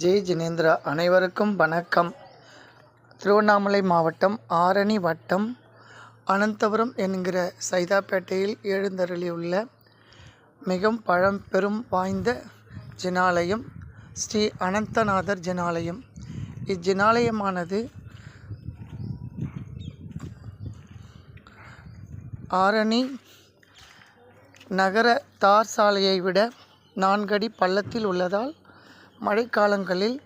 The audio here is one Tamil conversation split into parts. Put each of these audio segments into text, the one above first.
ஜெய் ஜினேந்திரா அனைவருக்கும் வணக்கம். திருவண்ணாமலை மாவட்டம் ஆரணி வட்டம் அனந்தபுரம் என்கிற சைதாப்பேட்டையில் எழுந்தருளியுள்ள மிகவும் பழம் பெரும் வாய்ந்த ஜினாலயம் ஸ்ரீ அனந்தநாதர் ஜினாலயம். இஜினாலயமானது ஆரணி நகர தார் சாலையை விட நான்கடி பள்ளத்தில் உள்ளதால் மழைக்காலங்களில்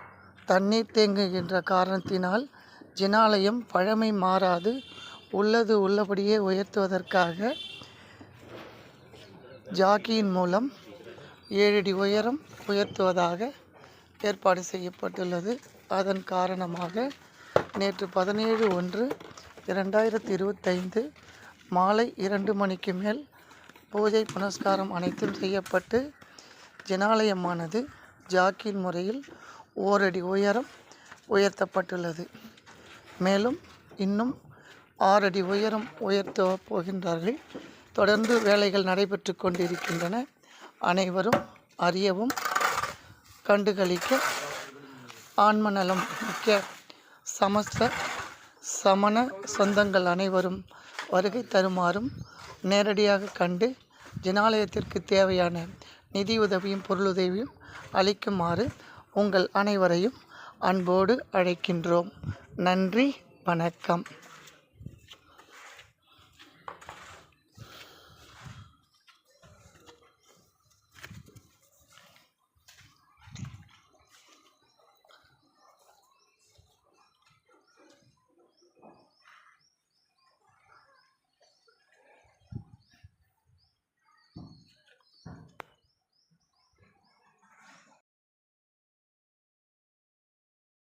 தண்ணீர் தேங்குகின்ற காரணத்தினால் ஜினாலயம் பழமை மாறாது. உள்ளது உள்ளபடியே உயர்த்துவதற்காக ஜாக்கியின் மூலம் ஏழடி உயரம் உயர்த்துவதாக ஏற்பாடு செய்யப்பட்டுள்ளது. அதன் காரணமாக நேற்று பதினேழு ஒன்று இரண்டாயிரத்தி இருபத்தைந்து மாலை இரண்டு மணிக்கு மேல் பூஜை புனஸ்காரம் அனைத்தும் செய்யப்பட்டு ஜனாலயமானது ஜாக்கின் முறையில் ஓரடி உயரம் உயர்த்தப்பட்டுள்ளது. மேலும் இன்னும் ஆறடி உயரம் உயர்த்த போகின்றார்கள். தொடர்ந்து வேலைகள் நடைபெற்று கொண்டிருக்கின்றன. அனைவரும் அறியவும் கண்டுகளிக்க ஆன்மநலம் மிக்க சமஸ்த சமண சொந்தங்கள் அனைவரும் வருகை தருமாறும் நேரடியாக கண்டு ஜனாலயத்திற்கு தேவையான நிதியுதவியும் பொருளுதவியும் அளிக்குமாறு உங்கள் அனைவரையும் அன்போடு அழைக்கின்றோம். நன்றி வணக்கம்.